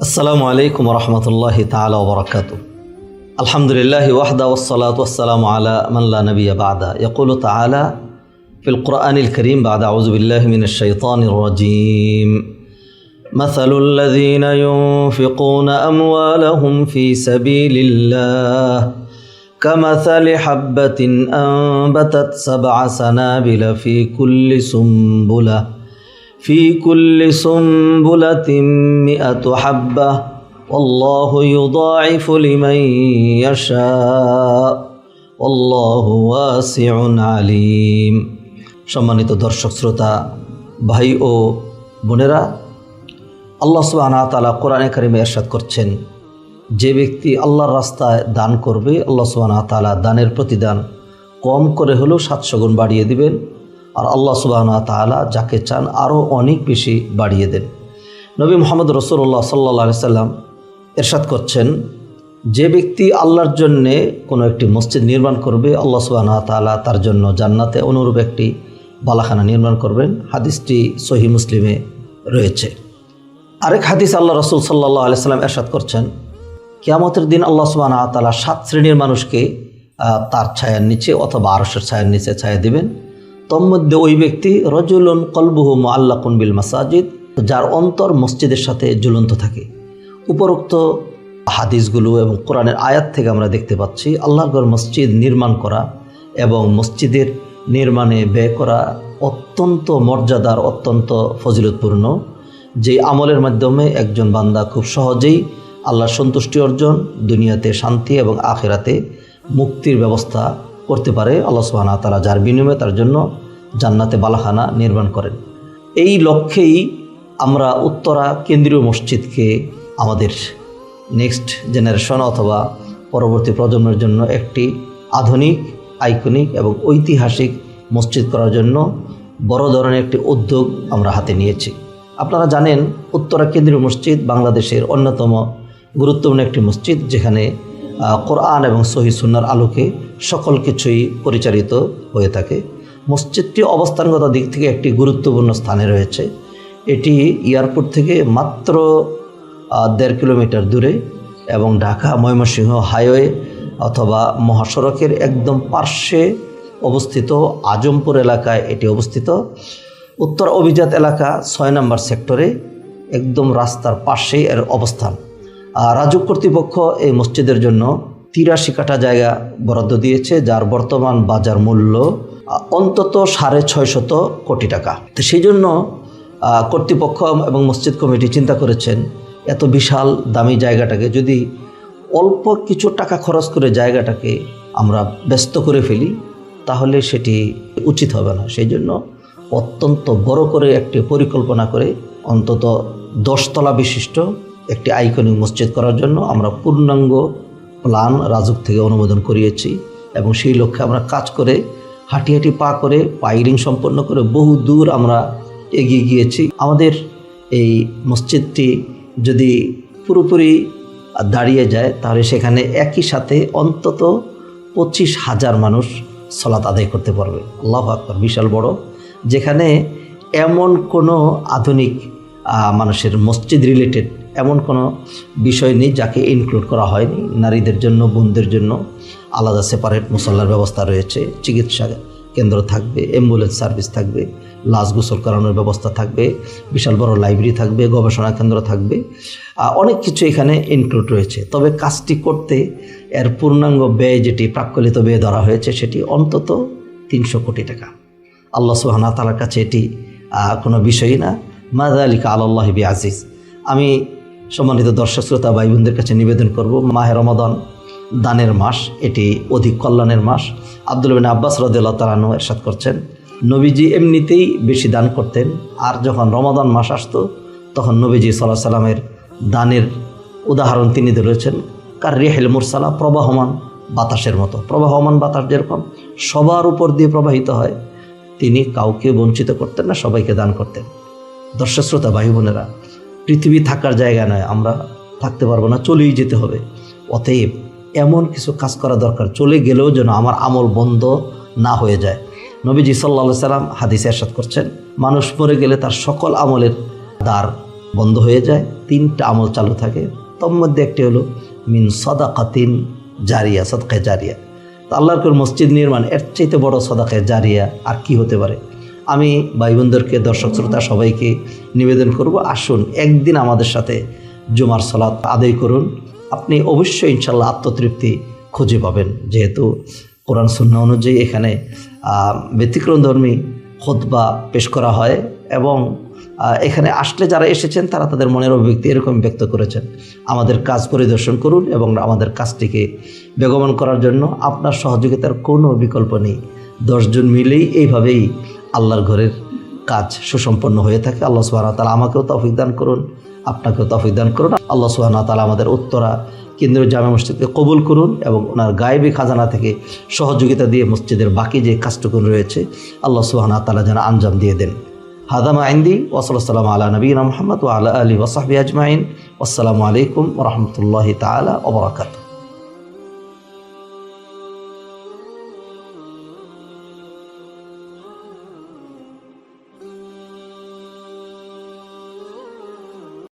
السلام عليكم ورحمة الله تعالى وبركاته. الحمد لله وحده والصلاة والسلام على من لا نبي بعده. يقول تعالى في القرآن الكريم بعد أعوذ بالله من الشيطان الرجيم. مثل الذين ينفقون أموالهم في سبيل الله. كمثل حبة أنبتت سبع سنابل في كل سنبلة. في كل سنبلة مئة حبة والله يضاعف لمن يشاء والله واسع عليم সম্মানিত দর্শক শ্রোতা ভাই ও বোনেরা আল্লাহ সুবহানাহু ওয়া তাআলা কোরআনে কারিমে এরশাদ করছেন যে ব্যক্তি আল্লাহর রাস্তায় দান করবে আল্লাহ সুবহানাহু ওয়া তাআলা দানের প্রতিদান কম করে হলেও সাতশো গুণ বাড়িয়ে দিবেন আর আল্লাহ সুবহানাহু ওয়া তাআলা যাকে চান আরও অনেক বেশি বাড়িয়ে দেন। নবী মোহাম্মদ রসুল্লাহ সাল্লাহ সাল্লাম এরশাদ করছেন, যে ব্যক্তি আল্লাহর জন্যে কোনো একটি মসজিদ নির্মাণ করবে, আল্লাহ সুবহানাহু ওয়া তাআলা তার জন্য জান্নাতে অনুরূপ একটি বালাখানা নির্মাণ করবেন। হাদিসটি সহি মুসলিমে রয়েছে। আরেক হাদিস আল্লাহ রসুল সাল্লাহ আলাইসাল্লাম এরশাদ করছেন, কিয়ামতের দিন আল্লাহ সুবহানাহু তালা সাত শ্রেণির মানুষকে তার ছায়ার নিচে অথবা আরশের ছায়ার নিচে ছায়া দিবেন। তন্মধ্যে ওই ব্যক্তি রজুলুন কলবুহু মোয়াল্লাকুন বিল মাসাজিদ, যার অন্তর মসজিদের সাথে ঝুলন্ত থাকে। উপরোক্ত হাদিসগুলো এবং কোরআনের আয়াত থেকে আমরা দেখতে পাচ্ছি, আল্লাহর মসজিদ নির্মাণ করা এবং মসজিদের নির্মাণে ব্যয় করা অত্যন্ত মর্যাদার, অত্যন্ত ফজিলতপূর্ণ। যে আমলের মাধ্যমে একজন বান্দা খুব সহজেই আল্লাহর সন্তুষ্টি অর্জন, দুনিয়াতে শান্তি এবং আখেরাতে মুক্তির ব্যবস্থা করতে পারে, আল্লাহ ওয়া তাআলা যার বিনিময়ে তার জন্য জান্নাতে বালাখানা নির্মাণ করেন। এই লক্ষ্যেই আমরা উত্তরা কেন্দ্রীয় মসজিদকে আমাদের নেক্সট জেনারেশন অথবা পরবর্তী প্রজন্মের জন্য একটি আধুনিক আইকনিক এবং ঐতিহাসিক মসজিদ করার জন্য বড় ধরনের একটি উদ্যোগ আমরা হাতে নিয়েছি। আপনারা জানেন, উত্তরা কেন্দ্রীয় মসজিদ বাংলাদেশের অন্যতম গুরুত্বপূর্ণ একটি মসজিদ যেখানে কোরআন এবং সহি সুন্নার আলোকে সকল কিছুই পরিচালিত হয়ে থাকে। মসজিদটি অবস্থানগত দিক থেকে একটি গুরুত্বপূর্ণ স্থানে রয়েছে। এটি এয়ারপোর্ট থেকে মাত্র দেড় কিলোমিটার দূরে এবং ঢাকা, ময়মনসিংহ হাইওয়ে অথবা মহাসড়কের একদম পার্শ্বে অবস্থিত আজমপুর এলাকায় এটি অবস্থিত। উত্তর অভিজাত এলাকা ছয় নম্বর সেক্টরে একদম রাস্তার পাশেই এর অবস্থান। রাজুক কর্তৃপক্ষ এই মসজিদের জন্য তিরাশি কাঠা জায়গা বরাদ্দ দিয়েছে, যার বর্তমান বাজার মূল্য অন্তত সাড়ে ছয়শত কোটি টাকা। তো সেই জন্য কর্তৃপক্ষ এবং মসজিদ কমিটি চিন্তা করেছেন, এত বিশাল দামি জায়গাটাকে যদি অল্প কিছু টাকা খরচ করে জায়গাটাকে আমরা ব্যস্ত করে ফেলি, তাহলে সেটি উচিত হবে না। সেই জন্য অত্যন্ত বড় করে একটি পরিকল্পনা করে অন্তত দশতলা বিশিষ্ট একটি আইকনিক মসজিদ করার জন্য আমরা পূর্ণাঙ্গ প্ল্যান রাজুক থেকে অনুমোদন করিয়েছি এবং সেই লক্ষ্যে আমরা কাজ করে হাঁটি হাঁটি পা করে পাইলিং সম্পন্ন করে বহু দূর আমরা এগিয়ে গিয়েছি। আমাদের এই মসজিদটি যদি পুরোপুরি দাঁড়িয়ে যায়, তাহলে সেখানে একই সাথে অন্তত পঁচিশ হাজার মানুষ সলাত আদায় করতে পারবে। আল্লাহ আকবর, বিশাল বড়। যেখানে এমন কোনো আধুনিক মানুষের মসজিদ রিলেটেড এমন কোনো বিষয় নেই যাকে ইনক্লুড করা হয়নি। নারীদের জন্য, বোনদের জন্য আলাদা সেপারেট মুসল্লার ব্যবস্থা রয়েছে। চিকিৎসা কেন্দ্র থাকবে অ্যাম্বুলেন্স সার্ভিস থাকবে, লাশ গোসল করানোর ব্যবস্থা থাকবে, বিশাল বড় লাইব্রেরি থাকবে, গবেষণা কেন্দ্র থাকবে। অনেক কিছু এখানে ইনক্লুড রয়েছে। তবে কাজটি করতে এর পূর্ণাঙ্গ ব্যয় যেটি প্রাক্কলিত ব্যয় ধরা হয়েছে, সেটি অন্তত তিনশো কোটি টাকা। আল্লাহ সুহানা তালার কাছে এটি কোনো বিষয়ই না। মাদা আলিকা আল্লাহ বি আজিজ আমি সম্মানিত দর্শক, শ্রোতা ভাই বোনদের কাছে নিবেদন করব, মাহে রমাদান দানের মাস, এটি অধিক কল্যাণের মাস। আব্দুল বিন আব্বাস রদুল্লাহ তালানু এরশাদ করছেন, নবীজি এমনিতেই বেশি দান করতেন, আর যখন রমাদান মাস আসতো, তখন নবীজি সাল্লাহ সাল্লামের দানের উদাহরণ তিনি ধরেছেন, কার রেহেল মুরসালা প্রবাহমান বাতাসের মতো। প্রবাহমান বাতাস যেরকম সবার উপর দিয়ে প্রবাহিত হয়, তিনি কাউকে বঞ্চিত করতেন না, সবাইকে দান করতেন। দর্শক, শ্রোতা ভাই বোনেরা পৃথিবী থাকার জায়গা নয়, আমরা থাকতে পারব না, চলেই যেতে হবে। অতএব এমন কিছু কাজ করা দরকার, চলে গেলেও যেন আমার আমল বন্ধ না হয়ে যায়। নবীজি সাল্লা সাল্লাম হাদিসে এরশাদ করছেন, মানুষ মরে গেলে তার সকল আমলের দ্বার বন্ধ হয়ে যায়, তিনটা আমল চালু থাকে। তোর মধ্যে একটি হলো, মিন সদাকাতিন জারিয়া, সদকায় জারিয়া। তো আল্লাহর মসজিদ নির্মাণ, এর চাইতে বড় সদাকায় জারিয়া আর কি হতে পারে? আমি ভাই বোনদেরকে দর্শক শ্রোতা সবাইকে নিবেদন করব আসুন একদিন আমাদের সাথে জুমার সালাত আদায় করুন। আপনি অবশ্যই ইনশাল্লাহ আত্মতৃপ্তি খুঁজে পাবেন যেহেতু কোরআন শূন্য অনুযায়ী এখানে আহ, ব্যতিক্রম ধর্মী খোদবা পেশ করা হয় এবং এখানে আসলে যারা এসেছেন তারা তাদের মনের অভিব্যক্তি এরকম ব্যক্ত করেছেন। আমাদের কাজ পরিদর্শন করুন এবং আমাদের কাজটিকে বেগমন করার জন্য আপনার সহযোগিতার কোনো বিকল্প নেই। দশজন মিলেই এইভাবেই আল্লাহর ঘরের কাজ সুসম্পন্ন হয়ে থাকে। আল্লাহ সুবাহ তালা আমাকেও তৌফিক দান করুন, আপনাকেও তৌফিক দান করুন। আল্লাহ সুবাহ তালা আমাদের উত্তরা কেন্দ্রীয় জামা মসজিদকে কবুল করুন এবং ওনার গায়েবী খাজানা থেকে সহযোগিতা দিয়ে মসজিদের বাকি যে কাজটুকুন রয়েছে, আল্লাহ সুবাহ তালা যেন আঞ্জাম দিয়ে দেন। হাদামা আইন্দি ওসলাম আলা নবীন মোহাম্মদ ও আলা আলী ওসাহবি আজমাইন। আসসালামু আলাইকুম রহমতুল্লাহ তালা ওবরাকাত